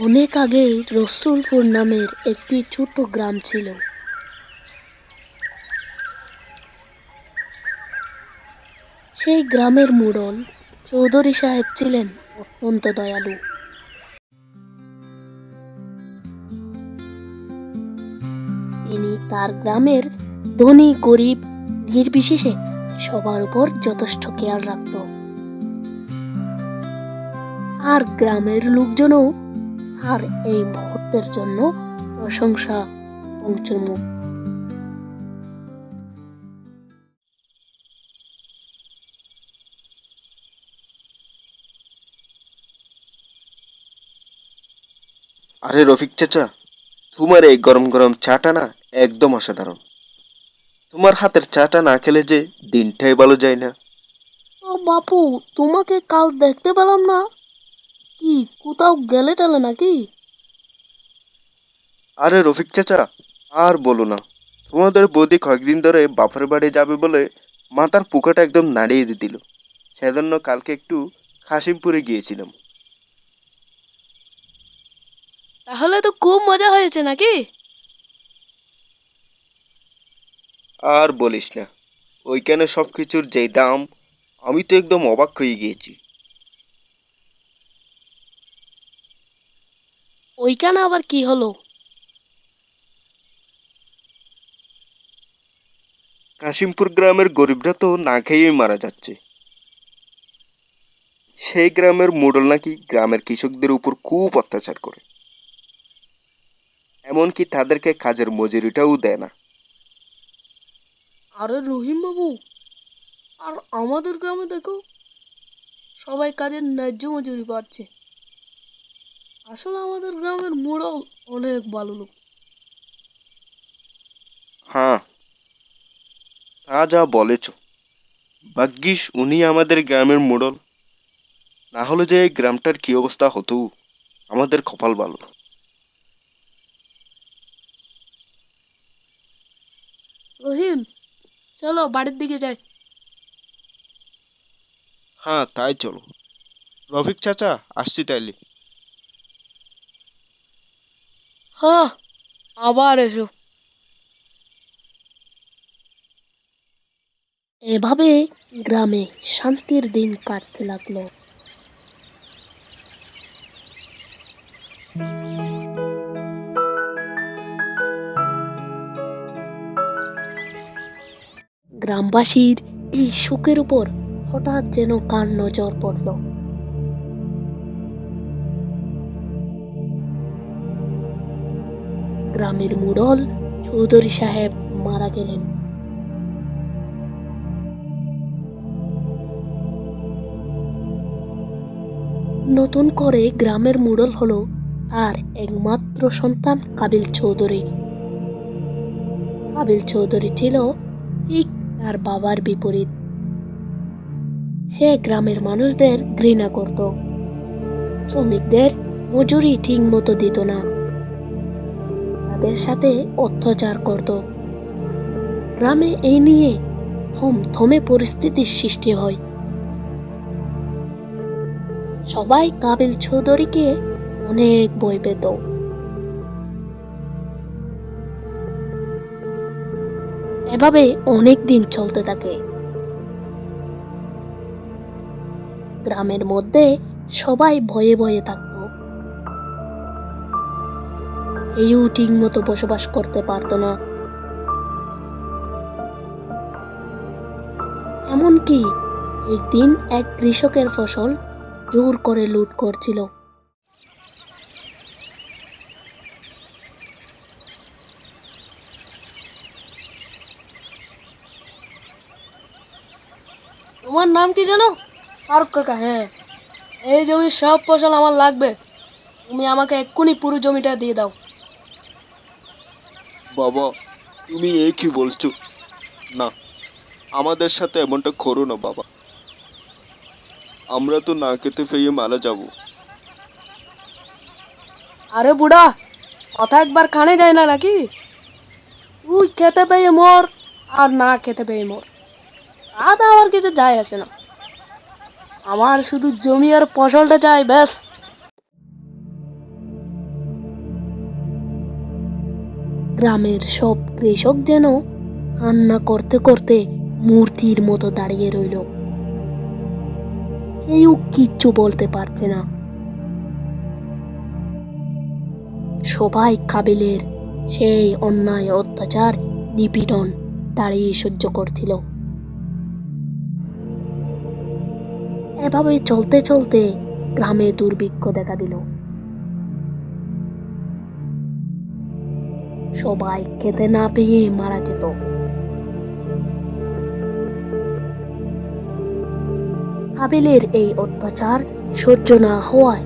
অনেক আগে রসুলপুর নামের একটি ছোট্ট গ্রাম ছিল। সেই গ্রামের মুড়ল চৌধুরী সাহেব ছিলেন অত্যন্ত দয়ালু। তিনি তার গ্রামের ধনী, গরিব, নির্বিশেষে সবার উপর যথেষ্ট খেয়াল রাখত। আর গ্রামের লোকজনও আর এই মুহূর্তের জন্য প্রশংসা পঞ্চমুখ আরে রফিক চাচা তোমার এই গরম গরম চাটা না একদম অসাধারণ। তোমার হাতের চাটা না খেলে যে দিনটাই ভালো যায় না। ও বাপু তোমাকে কাল দেখতে পেলাম না। কি কোথাও গেলে টেলে নাকি? আরে রফিক চাচা আর বলো না। তোমাদের বৌদি কয়েকদিন ধরে বাপের বাড়ি যাবে বলে মাথার পোকাটা একদম নাড়িয়ে দিয়ে দিল সেজন্য কালকে একটু কাশিমপুরে গিয়েছিলাম। তাহলে তো খুব মজা হয়েছে নাকি? আর বলিস না ওইখানে সব কিছুর যেই দাম আমি তো একদম অবাক হয়ে গিয়েছি। ওইখানে আবার কি হলো? কাশিমপুর গ্রামের গরিবরা তো না খেয়েই মারা যাচ্ছে। সেই গ্রামের মোড়ল নাকি গ্রামের কৃষকদের উপর খুব অত্যাচার করে। এমনকি তাদেরকে কাজের মজুরিটাও দেয় না। আরে রহিম বাবু আর আমাদের গ্রামে দেখো সবাই কাজের ন্যায্য মজুরি পাচ্ছে আসলে আমাদের গ্রামের মোড়ল অনেক ভালো লোক। হ্যাঁ তা যা বলেছ। ভাগ্যিস উনি আমাদের গ্রামের মোড়ল। না হলে যে এই গ্রামটার কি অবস্থা হতো আমাদের কপাল ভালো রহিম চলো বাড়ির দিকে যাই। হ্যাঁ তাই চলো। রফিক চাচা আসছি তাইলে। হ্যাঁ আবার এসো। এভাবে গ্রামে শান্তির দিন কাটতে লাগল। গ্রামবাসীর এই সুখের উপর হঠাৎ যেন কার নজর পড়ল। গ্রামের মুড়ল চৌধুরী সাহেব মারা গেলেন। নতুন করে গ্রামের মুড়ল হলো আর একমাত্র সন্তান কাবিল চৌধুরী। কাবিল চৌধুরী ছিল ঠিক তার বাবার বিপরীত। সে গ্রামের মানুষদের ঘৃণা করত। শ্রমিকদের মজুরি ঠিক মতো দিত না। তাদের সাথে অত্যাচার করত। গ্রামে এই নিয়ে থম থমে পরিস্থিতির সৃষ্টি হয়। সবাই কাবিল চৌধুরীকে অনেক বই পেত। এভাবে অনেক দিন চলতে থাকে। গ্রামের মধ্যে সবাই ভয়ে ভয়ে থাকত। কেউ ঠিক মতো বসবাস করতে পারতো না। এমনকি একদিন এক কৃষকের ফসল জোর করে লুট করছিল। তোমার নাম কি জানো? ফারুক কাকা হ্যাঁ। এই জমির সব ফসল আমার লাগবে। তুমি আমাকে এক্ষুনি পুরো জমিটা দিয়ে দাও। বাবা, তুমি এ কি বলছো? না, আমাদের সাথে এমনটা করো না বাবা। আমরা তো না খেতে পেয়ে মারা যাব। আরে বুড়া, কথা একবার কানে যায় না নাকি? তুই খেতে পেয়ে মর আর না খেতে পেয়ে মর। তাতে আমার কিছু যায় আসে না। আমার শুধু জমি আর ফসলটা চাই, ব্যাস। গ্রামের সব কৃষক যেন কান্না করতে করতে মূর্তির মতো দাঁড়িয়ে রইল। কেউ কিচ্ছু বলতে পারছে না। সবাই কাবিলের সেই অন্যায় অত্যাচার, নিপীড়ন দাঁড়িয়ে সহ্য করছিল। এভাবে চলতে চলতে গ্রামে দুর্ভিক্ষ দেখা দিল। সবাই খেতে না পেয়ে মারা যেত। হাবিলের এই অত্যাচার সহ্য না হওয়ায়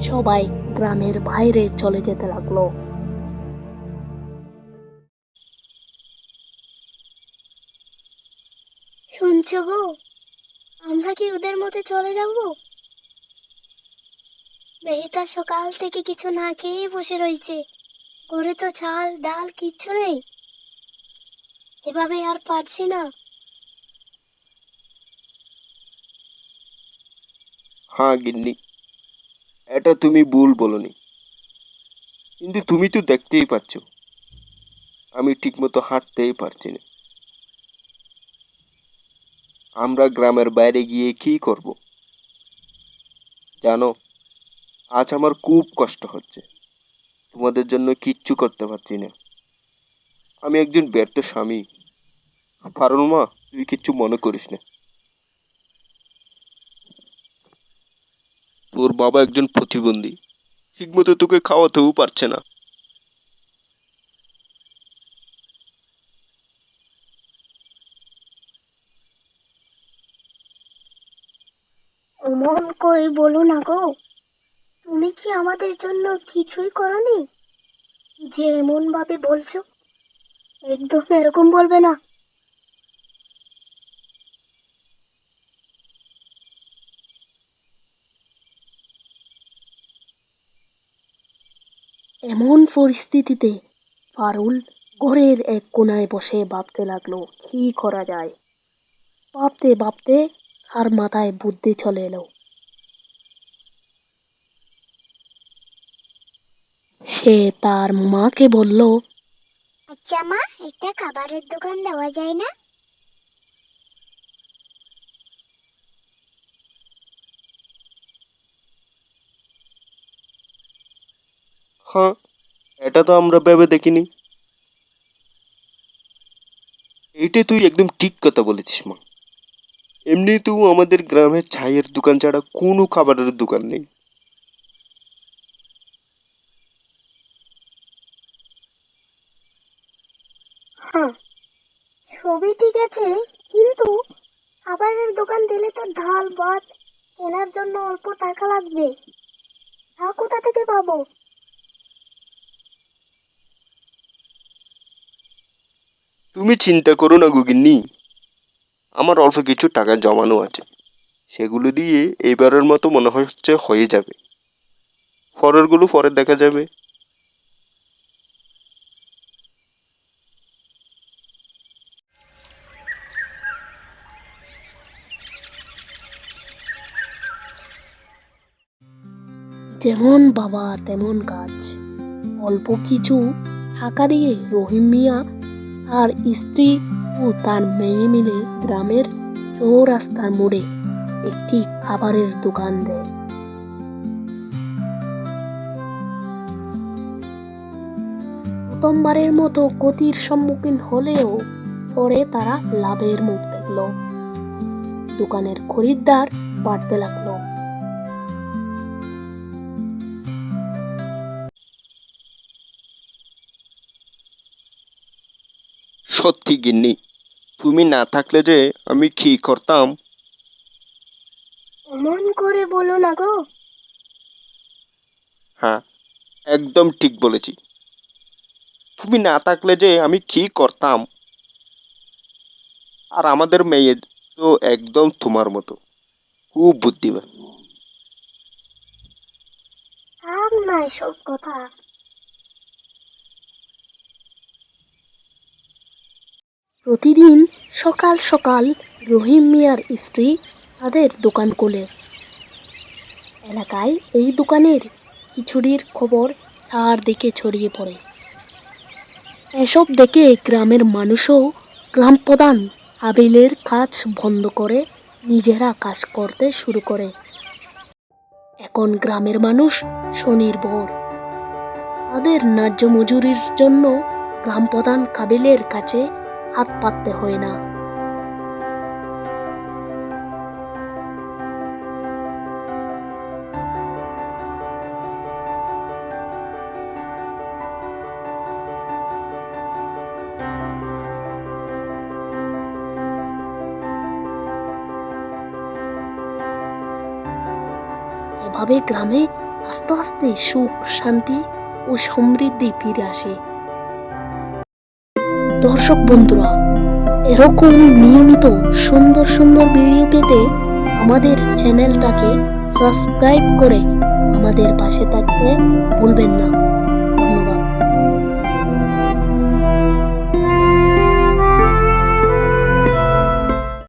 সবাই গ্রামের বাইরে চলে যেতে লাগল। শুনছো গো? আমরা কি ওদের মধ্যে চলে যাব? মেয়েটা সকাল থেকে কিছু না খেয়ে বসে রয়েছে। ঘরে তো চাল, ডাল কিচ্ছু নেই। এভাবে আর পারছি না। হ্যাঁ গিন্নি। এটা তুমি ভুল বলনি। কিন্তু তুমি তো দেখতেই পাচ্ছ, আমি ঠিকমতো হাঁটতেই পারছি না। আমরা গ্রামের বাইরে গিয়ে কি করব? জানো, আজ আমার খুব কষ্ট হচ্ছে। তোমাদের জন্য কিচ্ছু করতে পারছি না। আমি একজন ব্যর্থ স্বামী। পারুল মা তুই কিচ্ছু মনে করিস না। তোর বাবা একজন প্রতিবন্ধী। ঠিকমতো তোকে খাওয়াতেও পারছে না। অমন করে বলো না গো। তুমি কি আমাদের জন্য কিছুই করনি? যে এমন ভাবে বলছো, একদম এরকম বলবে না। এমন পরিস্থিতিতে পারুল ঘরের এক কোনায় বসে ভাবতে লাগল, কি করা যায়? ভাবতে ভাবতে তার মাথায় বুদ্ধি চলে এলো। সে তার মাকে বলল আচ্ছা মা একটা খাবারের দোকান দেওয়া যায় না? হ্যাঁ এটা তো আমরা ভেবে দেখিনি। এইটাই তুই একদম ঠিক কথা বলেছিস মা। এমনিতেও আমাদের গ্রামে চায়ের দোকান ছাড়া কোনো খাবারের দোকান নেই। হ্যাঁ সবই ঠিক আছে, কিন্তু খাবারের দোকান দিলে তো ডাল ভাত কেনার জন্য অল্প টাকা লাগবে। তা কোথা থেকে পাবো? তুমি চিন্তা করো না গুগিন্নি আমার অল্প কিছু টাকা জমানো আছে, সেগুলো দিয়ে এবারের মতো মনে হচ্ছে হয়ে যাবে। পরেরগুলো পরে দেখা যাবে। যেমন বাবা, তেমন কাজ। অল্প কিছু টাকা দিয়ে রহিম মিয়া তার স্ত্রী ও তার মেয়ে মিলে গ্রামের চৌরাস্তার মোড়ে একটি খাবারের দোকান দেয়। প্রথমবারের মতো ক্ষতির সম্মুখীন হলেও পরে তারা লাভের মুখ দেখল। দোকানের খরিদ্দার বাড়তে লাগল। সত্যি গিন্নি তুমি না থাকলে যে আমি কি করতাম? অমন করে বলো না গো। হ্যাঁ একদম ঠিক বলেছি। তুমি না থাকলে যে আমি কি করতাম? আর আমাদের মেয়ে তো একদম তোমার মতো খুব বুদ্ধিমান। থাক না এসব কথা। প্রতিদিন সকাল সকাল রহিম মিয়ার স্ত্রী তাদের দোকান খোলে এলাকায় এই দোকানের খিচুড়ির খবর চারদিকে ছড়িয়ে পড়ে। এসব দেখে গ্রামের মানুষও গ্রাম প্রধান হাবিলের কাজ বন্ধ করে নিজেরা কাজ করতে শুরু করে। এখন গ্রামের মানুষ স্বনির্ভর। তাদের ন্যায্য মজুরির জন্য গ্রাম প্রধান কাবিলের কাছে হাত পাততে হয় না। এভাবে গ্রামে আস্তে আস্তে সুখ শান্তি ও সমৃদ্ধি ফিরে আসে। দর্শক বন্ধুরা, এরকম নিয়মিত সুন্দর সুন্দর ভিডিও পেতে আমাদের চ্যানেলটাকে সাবস্ক্রাইব করে আমাদের পাশে থাকতে ভুলবেন না।